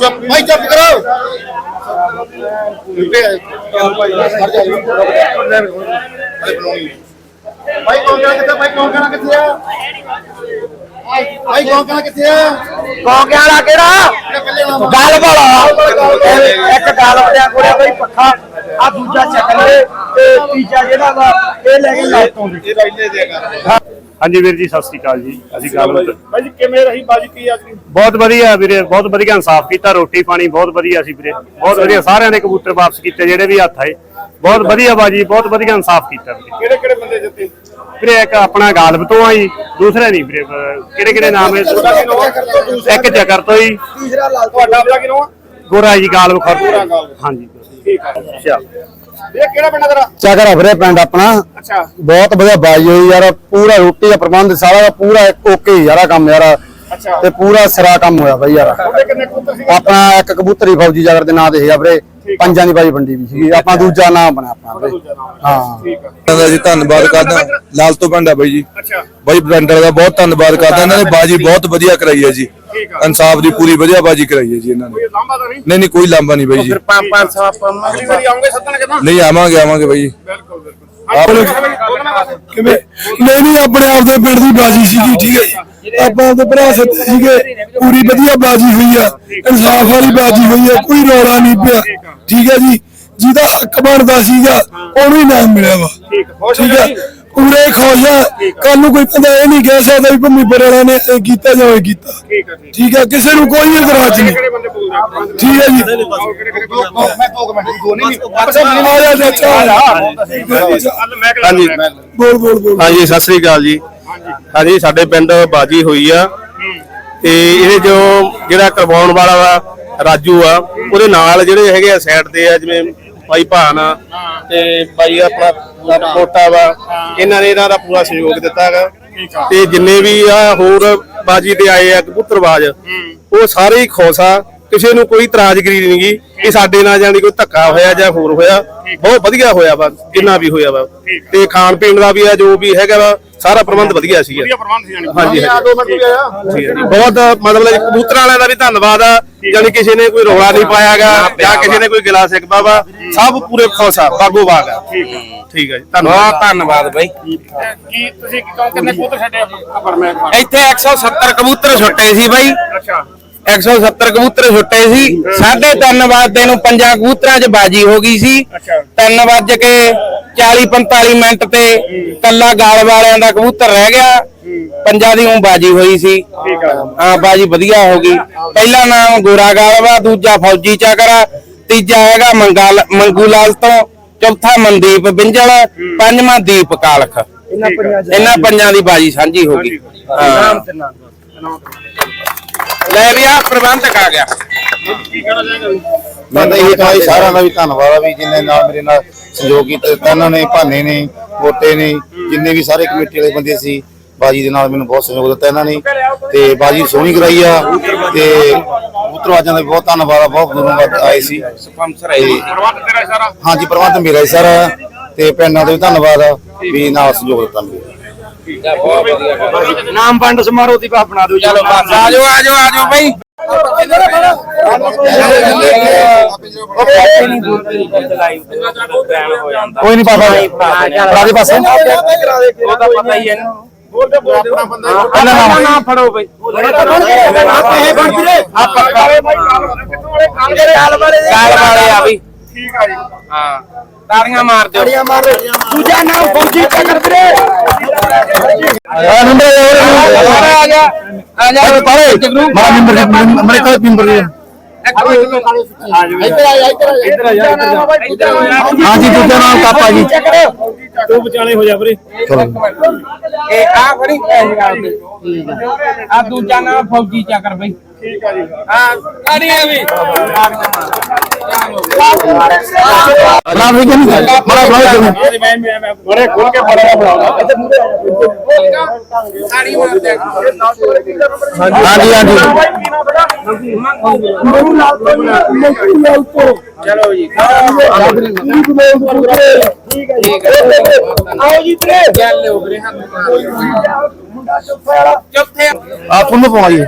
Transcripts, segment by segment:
ਚੁੱਪ ਭਾਈ ਚੁੱਪ ਕਰੋ। ਭਾਈ ਕੌਣ ਕਹਣਾ ਕਿੱਥੇ ਭਾਈ ਕੌਣ ਕਹਣਾ ਕਿੱਥੇ ਆ? ਭਾਈ ਕੌਣ ਕਹਣਾ ਕਿੱਥੇ ਆ? ਕੌਂਕੇ ਵਾਲਾ ਕਿਹੜਾ ਗੱਲ ਵਾਲਾ ਇੱਕ ਗੱਲ ਵੜਿਆ ਕੋਲੇ ਬਈ ਪੱਖਾ। ਆ ਦੂਜਾ ਚੱਕਰੇ ਤੇ ਤੀਜਾ ਜਿਹੜਾ ਵਾ ਇਹ ਲੈ ਕੇ ਲਾਇਤੋਂ ਦੀ ਇਹ ਰਾਈਲੇ ਦੇਗਾ ਹਾਂਜੀ ਵੀਰ ਜੀ ਸਤਿ ਸ੍ਰੀ ਅਕਾਲ ਜੀ। ਅਸੀਂ ਗੱਲ ਭਾਈ ਜੀ ਕਿਵੇਂ ਰਹੀ ਬਾਜੀ ਕੀ ਅੱਜ ਬਹੁਤ ਵਧੀਆ ਵੀਰੇ ਬਹੁਤ ਵਧੀਆ ਇਨਸਾਫ ਕੀਤਾ ਰੋਟੀ ਪਾਣੀ ਬਹੁਤ ਵਧੀਆ ਸੀ ਵੀਰੇ। ਬਹੁਤ ਵਧੀਆ ਸਾਰਿਆਂ ਨੇ ਕਬੂਤਰ ਵਾਪਸ ਕੀਤੇ ਜਿਹੜੇ ਵੀ ਹੱਥ ਆਏ। ਬਹੁਤ ਵਧੀਆ ਬਾਜੀ ਬਹੁਤ ਵਧੀਆ ਇਨਸਾਫ ਕੀਤਾ ਵੀਰੇ। ਕਿਹੜੇ ਕਿਹੜੇ ਬੰਦੇ ਜਿੱਤੇ? ਵੀਰੇ ਇੱਕ ਆਪਣਾ ਗਾਲਬ ਤੋਂ ਆ ਜੀ ਦੂਸਰਾ ਨਹੀਂ ਵੀਰੇ ਕਿਹੜੇ ਕਿਹੜੇ ਨਾਮ ਹੈ ਇੱਕ ਚੱਕਰ ਤੋਂ ਜੀ ਤੁਹਾਡਾ ਆਪਣਾ ਕਿਨੋਂ ਗੋਰਾ ਜੀ ਗਾਲਬ ਖਰ। ਗਾਲਬ। ਹਾਂਜੀ। ਠੀਕ ਆ। ਅੱਛਾ। ਇਹ ਕਿਹੜਾ ਪਿੰਡ ਆ ਤੇਰਾ? ਚੱਕਰਾ ਵੀਰੇ ਪਿੰਡ ਆਪਣਾ। ਅੱਛਾ। ਬਹੁਤ ਵਧੀਆ ਬਾਜੀ ਹੋਈ ਯਾਰ ਪੂਰਾ ਰੋਟੀ ਦਾ ਪ੍ਰਬੰਧ ਸਾਰਾ ਦਾ ਪੂਰਾ ਓਕੇ ਯਾਰਾ ਕੰਮ ਯਾਰ। ਅੱਛਾ। ਤੇ ਪੂਰਾ ਸਿਰਾ ਕੰਮ ਹੋਇਆ ਬਈ ਯਾਰ। ਉਹਦੇ ਕਿੰਨੇ ਕਬੂਤਰ ਸੀ ਆਪਣਾ ਇੱਕ ਕਬੂਤਰੀ ਫੌਜੀ ਜਾਗਰ ਦੇ ਨਾਂ ਤੇ ਹੈਗਾ ਵੀਰੇ। ਪੰਜਾਂ ਦੀ ਬਾਜੀ ਵੰਡੀ ਵੀ ਸੀ ਆਪਣਾ ਦੂਜਾ ਨਾਮ ਬਣਿਆ ਆਪਣਾ ਹਾਂ। ਦਾ ਜੀ ਧੰਨਵਾਦ ਕਰਦਾ। ਲਾਲ ਤੋਂ ਪਿੰਡ ਆ ਬਾਈ ਜੀ। ਅੱਛਾ। ਬਾਈ ਬਰੰਡਰ ਦਾ ਬਹੁਤ ਧੰਨਵਾਦ ਕਰਦਾ। ਇਹਨਾਂ ਨੇ ਬਾਜੀ ਬਹੁਤ ਵਧੀਆ ਕਰਾਈ ਹੈ ਜੀ। ਇਨਸਾਫ ਦੀ ਪੂਰੀ ਵਧੀਆ ਬਾਜੀ ਕਰਾਈ ਹੈ ਜੀ ਇਹਨਾਂ ਨੇ। ਨਹੀਂ? ਨਹੀਂ ਕੋਈ ਲਾਂਭਾ ਨਹੀਂ ਬਾਈ ਜੀ। ਪੰਜ ਪੰਜ ਸੌ ਆਪਾਂ ਅਗਲੀ ਵਾਰੀ ਆਉਂਗੇ ਸੱਦਣ ਕਿਦਾਂ? ਨਹੀਂ ਆਵਾਂਗੇ ਆਵਾਂਗੇ ਬਾਈ ਜੀ। ਬਿਲਕੁਲ ਬਿਲਕੁਲ। ਆਪਣੇ ਕਿਵੇਂ? ਨਹੀਂ ਨਹੀਂ ਆਪਣੇ ਆਪ ਦੇ ਪਿੰਡ ਦੀ ਬਾਜੀ ਸੀਗੀ ਠੀਕ ਹੈ ਜੀ। ਆਪਾਂ ਆਪਦੇ ਭਰਾ ਸੱਤੇ ਸੀਗੇ, ਪੂਰੀ ਵਧੀਆ ਬਾਜੀ ਹੋਈ ਆ, ਇਨਸਾਫ ਵਾਲੀ ਬਾਜੀ ਹੋਈ ਆ, ਕੋਈ ਰੌਲਾ ਨਹੀਂ ਪਿਆ। ਠੀਕ ਹੈ ਜੀ, ਜਿਹਦਾ ਹੱਕ ਬਣਦਾ ਸੀਗਾ, ਉਹਨੂੰ ਹੀ ਮਿਲਿਆ ਵਾ। ਠੀਕ ਹੈ ਪੂਰੇ ਖੁਸ਼ ਆ। ਕੱਲ ਨੂੰ ਕੋਈ ਬੰਦਾ ਇਹ ਨਹੀਂ ਕਹਿ ਸਕਦਾ ਵੀ ਭੰਮੀ ਵਾਲਿਆਂ ਨੇ ਇਹ ਕੀਤਾ ਜਾਂ ਉਹ ਕੀਤਾ। ਠੀਕ ਹੈ ਕਿਸੇ ਨੂੰ ਕੋਈ ਇਤਰਾਜ਼ ਨਹੀਂ। ਠੀਕ ਹੈ ਜੀ। ਕਿਹੜੇ ਕਿਹੜੇ ਹਾਂਜੀ ਬੋਲ ਬੋਲ ਬੋਲ ਹਾਂਜੀ, ਸਤਿ ਸ੍ਰੀ ਅਕਾਲ ਜੀ। ਹਾਂਜੀ ਸਾਡੇ ਪਿੰਡ ਬਾਜੀ ਹੋਈ ਆ। ਤੇ ਇਹਦੇ ਜੋ ਜਿਹੜਾ ਕਰਵਾਉਣ ਵਾਲਾ ਵਾ ਰਾਜੂ ਆ ਉਹਦੇ ਨਾਲ ਜਿਹੜੇ ਹੈਗੇ ਆ ਸਾਈਡ ਤੇ ਆ ਜਿਵੇਂ ਭਾਈ ਭਾਨ ਆ ਤੇ ਭਾਈ ਆਪਣਾ ਕੋਟਾ ਵਾ ਇਹਨਾਂ ਨੇ ਇਹਨਾਂ ਦਾ ਪੂਰਾ ਸਹਿਯੋਗ ਦਿੱਤਾ ਹੈਗਾ। ਤੇ ਜਿੰਨੇ ਵੀ ਆ ਹੋਰ ਬਾਜੀ ਤੇ ਆਏ ਆ ਕਬੂਤਰਬਾਜ਼ ਉਹ ਸਾਰੇ ਹੀ ਖੁਸ਼ ਕਿਸੇ ਨੂੰ ਕੋਈ ਇਤਰਾਜ਼ਗਰੀ ਨਹੀਂ ਗੀ। ਕਿ ਸਾਡੇ ਨਾਲ ਜਾਨੀ ਕੋਈ ਧੱਕਾ ਹੋਇਆ ਜਾਂ ਹੋਰ ਹੋਇਆ ਬਹੁਤ ਵਧੀਆ ਹੋਇਆ ਵਾ ਜਿੰਨਾ ਵੀ ਹੋਇਆ ਵਾ। ਤੇ ਖਾਣ ਪੀਣ ਦਾ ਵੀ ਆ ਜੋ ਵੀ ਹੈਗਾ ਵਾ ਸਾਰਾ ਪ੍ਰਬੰਧ ਵਧੀਆ ਸੀਗਾ ਵਧੀਆ ਪ੍ਰਬੰਧ ਸੀ ਜਾਨੀ ਹਾਂਜੀ ਹਾਂਜੀ ਦੋ ਮਿੰਟ ਵੀ ਆਇਆ। ਬਹੁਤ ਮਤਲਬ ਕਿ ਕਬੂਤਰਾਂ ਵਾਲਿਆਂ ਦਾ ਵੀ ਧੰਨਵਾਦ ਆ। ਜਾਨੀ ਕਿਸੇ ਨੇ ਕੋਈ ਰੌਲਾ ਨਹੀਂ ਪਾਇਆਗਾ ਜਾਂ ਕਿਸੇ ਨੇ ਕੋਈ ਗਿਲਾ ਸਿਕਵਾ ਵਾ ਸਭ ਪੂਰੇ ਖੁਸ਼ ਆ ਬਾਗੋ ਬਾਗ ਆ। ਠੀਕ ਹੈ। ਠੀਕ ਹੈ ਜੀ ਧੰਨਵਾਦ। ਧੰਨਵਾਦ ਬਾਈ। ਕੀ ਤੁਸੀਂ ਕਹੋ ਕਿੰਨੇ ਕਬੂਤਰ ਛੱਡੇ ਆ? ਮੈਂ ਇੱਥੇ 170 ਕਬੂਤਰ ਛੁੱਟੇ ਸੀ ਬਾਈ। ਅੱਛਾ। 170 ਕਬੂਤਰ ਛੁੱਟੇ ਸੀ। 3:30 ਵਜੇ ਨੂੰ ਪੰਜਾਂ ਕਬੂਤਰਾਂ 'ਚ ਬਾਜੀ ਹੋ ਗਈ ਸੀ। ਅੱਛਾ। 3 ਵਜੇ ਕੇ 40 45 ਮਿੰਟ ਤੇ ਕੱਲਾ ਗਾਲ ਵਾਲਿਆਂ ਦਾ ਕਬੂਤਰ ਰਹਿ ਗਿਆ। ਪੰਜਾਂ ਦੀ ਉਹ ਬਾਜੀ ਹੋਈ ਸੀ। ਹਾਂ ਬਾਜੀ ਵਧੀਆ ਹੋ ਗਈ। ਪਹਿਲਾ ਨਾਮ ਗੋਰਾ ਗਾਲਵਾ ਦੂਜਾ ਫੌਜੀ ਚੱਕਰਾ ਤੀਜਾ ਹੈਗਾ ਮੰਗਲ ਮੰਗੂ ਲਾਲ ਤੋਂ ਚੌਥਾ ਮਨਦੀਪ ਬਿੰਜਲ ਪੰਜਵਾਂ ਦੀਪ ਕਾਲਖ। ਇਹਨਾਂ ਪੰਜਾਂ ਦੀ ਬਾਜੀ। ਸਾਂਝੀ ਹੋ ਗਈ। ਲੈ ਵੀ ਆ ਪ੍ਰਬੰਧਕ ਆ ਗਿਆ। ਕੀ ਕਹਿਣਾ ਚਾਹਾਂਗੇ ਮੈਂ ਤਾਂ ਇਹ ਕਹਾਂ ਜੀ ਸਾਰਿਆਂ ਦਾ ਵੀ ਧੰਨਵਾਦ ਆ ਵੀ ਜਿੰਨੇ ਨਾਲ ਮੇਰੇ ਨਾਲ ਸਹਿਯੋਗ ਕੀਤਾ ਤਾਂ ਇਹਨਾਂ ਨੇ ਭਾਨੇ ਨੇ ਕੋਟੇ ਨੇ ਜਿੰਨੇ ਵੀ ਸਾਰੇ ਕਮੇਟੀ ਵਾਲੇ ਬੰਦੇ ਸੀ ਬਾਜੀ ਦੇ ਨਾਲ ਮੈਨੂੰ ਬਹੁਤ ਸਹਿਯੋਗ ਦਿੱਤਾ ਇਹਨਾਂ ਨੇ। ਤੇ ਬਾਜੀ ਸੋਹਣੀ ਕਰਾਈ ਆ ਤੇ ਉਤਰਵਾਜਾਂ ਦਾ ਬਹੁਤ ਧੰਨਵਾਦ ਆ ਬਹੁਤ ਦੂਰੋਂ ਬਾਅਦ ਆਏ ਸੀ। ਸਪਾਂਸਰ ਆਈ ਤੇ ਪ੍ਰਬੰਧ ਤੇਰਾ ਸਾਰਾ? ਹਾਂਜੀ ਪ੍ਰਬੰਧ ਮੇਰਾ ਹੀ ਸਰ। ਤੇ ਪਿੰਡਾਂ ਦਾ ਵੀ ਧੰਨਵਾਦ ਆ ਵੀ ਨਾਲ ਸਹਿਯੋਗ ਦਿੱਤਾ ਮੈਨੂੰ। ਨਾਮ ਵੰਡ ਸਮਾਰੋਹ ਦੀ ਬਣਾ ਦਿਓ ਚਲੋ ਆ ਜਾਓ ਆ ਜਾਓ ਆ ਜਾਓ ਬਈ। ਕੋਈ ਨਹੀਂ ਪਾਪਾ ਰਾਜੇ ਪਾਸੇ ਉਹ ਤਾਂ ਪਤਾ ਹੀ ਹੈ ਨਾ ਨਾ ਫੜੋ ਬਈ। ਆ ਪੱਕਾ ਕਾਲ ਵਾਲੇ ਆ ਵੀ। ਠੀਕ ਆ ਜੀ। ਹਾਂ। ਤਾੜੀਆਂ ਮਾਰ ਦਿਓ। ਦੂਜਾ ਨਾਮ ਫੌਜੀ ਚੱਕਰ ਵੀਰੇ। ਆ ਨੰਬਰ ਆ ਜਾ ਆ ਜਾ। ਪਾਰੇ ਮਾਰਾ ਨੰਬਰ ਮੇਰੇ ਕੋਲ ਨੰਬਰ ਹੈ ਇੱਧਰ ਆ ਇੱਧਰ ਇੱਧਰ ਆ ਇੱਧਰ ਹਾਂਜੀ ਦੂਜਾ ਨਾਮ ਕਾਪਾ ਜੀ। ਤੂੰ ਵਿਚਾਲੇ ਹੋ ਜਾ ਵੀਰੇ। ਇਹ ਆ ਫੜੀ ਆ ਦੂਜਾ ਨਾਮ ਫੌਜੀ ਚੱਕਰ ਬਈ। ਠੀਕ ਆ ਜੀ। ਹਾਂ ਤਾੜੀਆਂ ਵੀ। ਨਾਮ ਵੀ ਕਿੰਨੀ ਬੜਾ ਬੜਾ ਜੀ ਮੈਂ ਮੈਂ ਬੜੇ ਖੋਲ ਕੇ ਬੜਾ ਬਣਾਉਂਦਾ ਤਾੜੀ ਮਾਰ ਦੇ ਹਾਂਜੀ ਹਾਂਜੀ। ਚਲੋ ਜੀ। ਆਓ ਜੀ ਵੀਰੇ। ਚੱਲ ਲਿਓ ਵੀਰੇ ਹੱਥ ਮਾਰ ਚੁੱਥੇ ਆ ਪੁੰਨ ਪਵਾ ਜੀ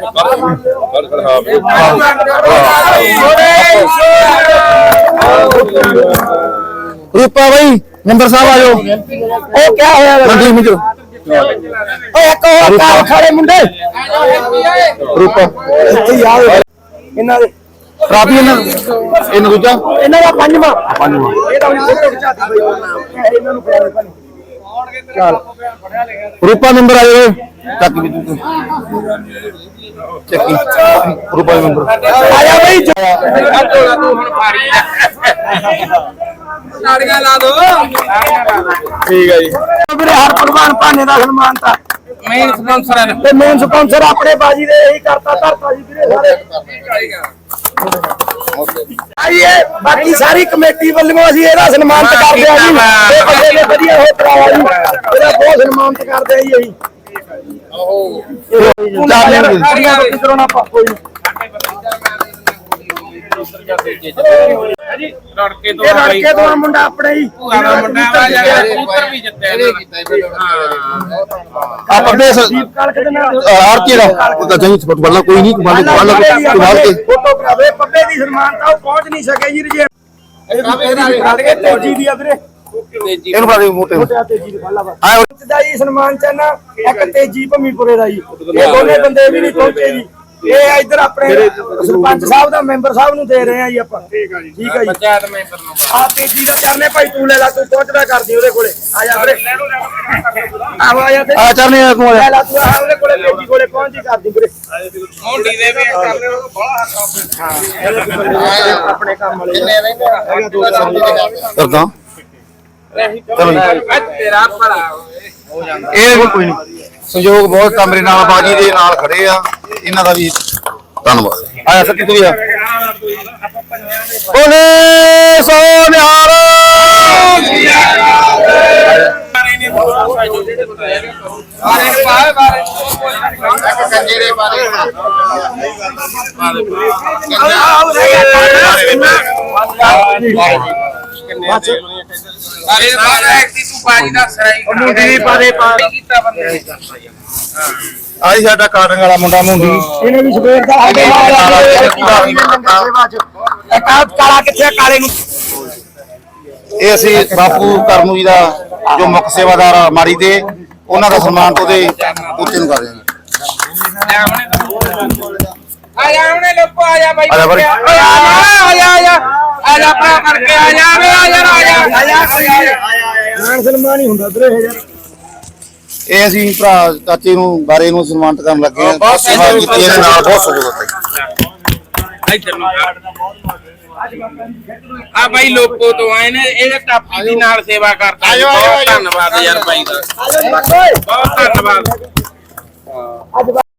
ਰੂਪਾ ਬਾਈ ਨੰਬਰ ਸਾਹਿਬ ਆਜੋ ਉਹ ਕਿਆ ਹੋਇਆ ਮੰਡੀ ਮਿਜੋ ਓਏ ਇੱਕ ਹੋਰ ਕਾਰ ਖੜੇ ਮੁੰਡੇ। ਰੂਪਾ। ਇੱਥੇ ਆ ਇਹਨਾਂ ਦੇ। ਰਾਬੀ ਇਹਨਾਂ ਇਹਨਾਂ ਦੂਜਾ? ਇਹਨਾਂ ਦਾ ਪੰਜਵਾਂ। ਪੰਜਵਾਂ। ਹੁਣ ਫੋਟੋ ਖਿਚਾਤੀ ਬਾਈ ਇਹਨਾਂ ਨੂੰ ਪਿਆਰੇ ਚੱਲ। ਰੂਪਾ ਨੰਬਰ ਆਇਓ ਚੱਕ ਵੀ ਤੂੰ। ਚੱਕੀ। ਰੂਪਾ ਨੰਬਰ ਆਇਆ ਬਾਈ ਤੂੰ ਹੁਣ ਭਾਰੀ ਨਾੜੀਆਂ ਲਾ ਦੋ। ਠੀਕ ਹੈ ਜੀ। ਵੀਰੇ ਹਰ ਭਗਵਾਨ ਭਾਨੇ ਦਾ ਸਨਮਾਨ ਤਾਂ। ਮੇਨ ਸਪਾਂਸਰ ਹੈ ਤੇ ਮੇਨ ਸਪਾਂਸਰ ਆਪਣੇ ਬਾਜੀ ਦੇ ਇਹੀ ਕਰਤਾ ਧਰਤਾ ਜੀ ਵੀਰੇ। ਸਾਰੇ ਆਈਏ ਬਾਕੀ ਸਾਰੀ ਕਮੇਟੀ ਵੱਲੋਂ ਅਸੀਂ ਇਹਦਾ ਸਨਮਾਨਿਤ ਕਰਦੇ ਆ ਜੀ। ਇਹ ਬੰਦੇ ਨੇ ਵਧੀਆ ਹੋ ਕਰਾਇਆ ਜੀ। ਇਹਦਾ ਬਹੁਤ ਸਨਮਾਨਿਤ ਕਰਦੇ ਆ ਜੀ ਅਸੀਂ। ਉਹ ਚਾਰ ਸਾਰੀਆਂ ਕਿਧਰੋਂ ਨਾ ਪਾ ਕੋਈ। ਲੜਕੇ ਤੋਂ ਲੜਕੇ ਤੋਂ ਮੁੰਡਾ ਆਪਣੇ ਹੀ। ਮੁੰਡਾ ਵਾ ਯਾਰ ਕਬੂਤਰ ਵੀ ਜਿੱਤੇ ਹਾਂ ਆ ਪਰਦੇਸ ਕਾਲਕ ਦੇ ਨਾਲ ਆਰਤੀ ਦਾ ਤਾਂ ਜਹੀਂ ਫੁੱਟ ਵਾਲਾ ਕੋਈ ਨਹੀਂ ਤੂੰ ਬਾਲ ਤੂੰ ਬਾਲ ਕੇ ਫੋਟੋ ਕਰਾਵੇ ਪੱਪੇ ਦੀ ਸਨਮਾਨਤਾ ਉਹ ਪਹੁੰਚ ਨਹੀਂ ਸਕੇ ਜੀ ਰਜੇ। ਇਹ ਤੇਜੀ ਦੀ ਆ ਵੀਰੇ। ਇਹਨੂੰ ਬੜਾ ਮੋਟੇ ਮੋਟੇ ਤੇਜੀ ਦੀ ਫਾਲਾ ਵਾ ਆ ਦਾ ਜੀ ਸਨਮਾਨ ਚਾਹਨਾ ਇੱਕ ਤੇਜੀ ਭੰਮੀਪੁਰੇ ਦਾ ਜੀ। ਇਹ ਦੋਨੇ ਬੰਦੇ ਵੀ ਨਹੀਂ ਪਹੁੰਚੇ ਜੀ। ਇਹ ਇੱਧਰ ਆਪਣੇ ਸਰਪੰਚ ਸਾਹਿਬ ਦਾ ਮੈਂਬਰ ਸਾਹਿਬ ਨੂੰ ਦੇ ਰਹੇ ਆ ਜੀ ਆਪਾਂ। ਠੀਕ ਆ ਜੀ। ਠੀਕ ਆ ਜੀ। ਪੰਚਾਇਤ ਮੈਂਬਰ ਨੂੰ। ਆ ਤੇਜੀ ਦਾ ਚਰਨੇ ਭਾਈ ਤੂੰ ਲੈ ਲਾ ਤੂੰ ਪਹੁੰਚਦਾ ਕਰਦੀ ਉਹਦੇ ਕੋਲੇ। ਆ ਜਾ ਵੀਰੇ। ਆਹੋ ਆ ਜਾ ਆ ਚਰਨੇ ਕੋਲੇ ਲੈ ਲਾ ਤੂੰ ਆ ਉਹਦੇ ਕੋਲੇ ਤੇਜੀ ਕੋਲੇ ਪਹੁੰਚ ਹੀ ਕਰਦੀ ਵੀਰੇ। ਮੋਢੀ ਦੇ ਵੀ ਕਰਨੇ ਉਹ ਬੜਾ ਹੱਥ ਆਪਣੇ ਕੰਮ ਵਾਲੇ ਕਰਦਾ। ਤੇਰਾ ਭਲਾ ਇਹ ਕੋਈ ਨਹੀਂ। ਸੰਯੋਗ ਬਹੁਤ ਆ ਮੇਰੇ ਨਾਲ ਬਾਜੀ ਦੇ ਨਾਲ ਖੜੇ ਆ। ਇਹਨਾਂ ਦਾ ਵੀ ਧੰਨਵਾਦ। ਆਇਆ ਸੱਤੀ ਤੂੰ ਵੀ ਆ ਬੋਲੇ ਸੋ ਨਿਹਾਲ। ਬਾਰੇ ਬਾਰੇ ਬਾਰੇ ਕੰਜੇਰੇ ਬਾਰੇ ਅਰੇ ਬਾਰੇ ਐਕਟੀ ਤੂੰ ਬਾਜੀ ਦਾ ਸਰਾਈ ਮੁੰਡੀ ਵੀ ਪਾ ਦੇ, ਪਾ। ਕੀਤਾ ਬੰਦੇ ਨੇ। ਆਈ ਸਾਡਾ ਕਾਟਨ ਵਾਲਾ ਮੁੰਡਾ ਮੁੰਡੀ। ਇਹਨੇ ਵੀ ਸਵੇਰ ਦਾ ਸਾਡੇ ਨਾਲ ਕਾਲਾ ਕਿੱਥੇ ਕਾਲੇ ਨੂੰ। ਇਹ ਅਸੀਂ ਬਾਪੂ ਕਰਨੂ ਜੀ ਦਾ ਜੋ ਮੁੱਖ ਸੇਵਾਦਾਰ ਮਾੜੀ ਦੇ ਉਹਨਾਂ ਦਾ ਸਨਮਾਨ ਤੋਂ ਉਹਦੇ ਉੱਤੇ ਨੂੰ ਕਰ ਰਹੇ ਹਾਂ। ਆ ਜਾ ਉਹਨੇ ਲੋਕੋ ਆ ਜਾ ਬਾਈ। ਆ ਜਾ। ਆ ਜਾ ਆ ਜਾ ਆ ਜਾ ਆ ਜਾ। ਭਰਾ ਕਰਕੇ ਆ ਜਾ ਵੇ ਆ ਜਾ ਆ ਜਾ। ਆ ਜਾ ਮਾਨ ਸਨਮਾਨ ਹੀ ਹੁੰਦਾ ਵੀਰੇ ਯਾਰ ਇਹ ਅਸੀਂ ਭਰਾ ਚਾਚੇ ਨੂੰ ਬਾਰੇ ਨੂੰ ਸਨਮਾਨਿਤ ਕਰਨ ਲੱਗੇ ਆ ਬਹੁਤ ਸੇਵਾ ਕੀਤੀ ਇਹਦੇ ਨਾਲ ਬਹੁਤ ਸਹਿਯੋਗ ਦਿੱਤਾ ਇੱਧਰ ਨੂੰ ਆ ਬਾਈ ਲੋਕੋ ਤੋਂ ਆਏ ਨੇ ਇਹਦੇ ਟਾਪੀ ਦੀ ਨਾਲ ਸੇਵਾ ਕਰਦਾ। ਜੀ। ਬਹੁਤ ਧੰਨਵਾਦ ਯਾਰ ਬਾਈ ਦਾ। ਬਹੁਤ ਧੰਨਵਾਦ।